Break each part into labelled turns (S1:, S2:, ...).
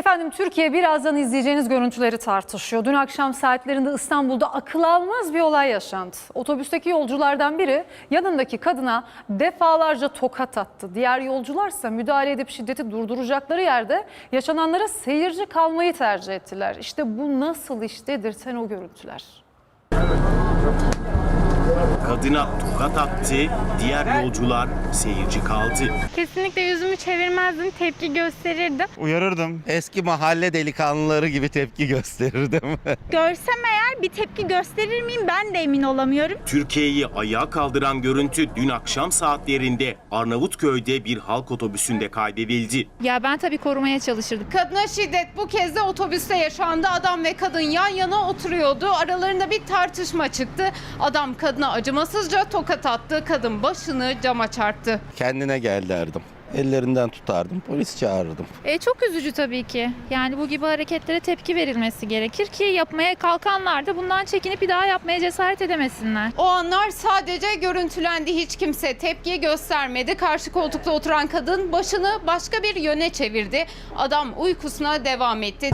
S1: Efendim Türkiye birazdan izleyeceğiniz görüntüleri tartışıyor. Dün akşam saatlerinde İstanbul'da akıl almaz bir olay yaşandı. Otobüsteki yolculardan biri yanındaki kadına defalarca tokat attı. Diğer yolcularsa müdahale edip şiddeti durduracakları yerde yaşananlara seyirci kalmayı tercih ettiler. İşte bu nasıl iş dedirten o görüntüler.
S2: Kadına tokat attı, diğer yolcular seyirci kaldı.
S3: Kesinlikle yüzümü çevirmezdim, tepki gösterirdim.
S4: Uyarırdım.
S5: Eski mahalle delikanlıları gibi tepki gösterirdim.
S6: Görsem eğer bir tepki gösterir miyim ben de emin olamıyorum.
S2: Türkiye'yi ayağa kaldıran görüntü dün akşam saatlerinde Arnavutköy'de bir halk otobüsünde kaydedildi.
S7: Ya ben tabii korumaya çalışırdım.
S8: Kadına şiddet bu kez de otobüste yaşandı. Adam ve kadın yan yana oturuyordu. Aralarında bir tartışma çıktı. Adam kadına acımasızca tokat attı. Kadın başını cama çarptı.
S5: Kendine gel derdim. Ellerinden tutardım, polis çağırırdım.
S7: E, çok üzücü tabii ki. Yani bu gibi hareketlere tepki verilmesi gerekir ki yapmaya kalkanlar da bundan çekinip bir daha yapmaya cesaret edemesinler.
S8: O anlar sadece görüntülendi. Hiç kimse tepki göstermedi. Karşı koltukta oturan kadın başını başka bir yöne çevirdi. Adam uykusuna devam etti.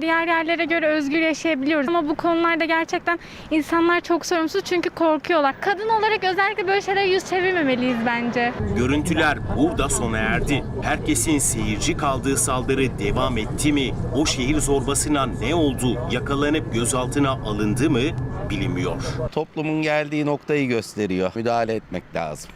S3: Diğer yerlere göre özgür yaşayabiliyoruz. Ama bu konularda gerçekten insanlar çok sorumsuz çünkü korkuyorlar. Kadın olarak özellikle böyle şeylere yüz çevirmemeliyiz bence.
S2: Görüntüler burada sona erdi. Herkesin seyirci kaldığı saldırı devam etti mi? O şehir zorbasına ne oldu? Yakalanıp gözaltına alındı mı? Bilinmiyor.
S5: Toplumun geldiği noktayı gösteriyor. Müdahale etmek lazım.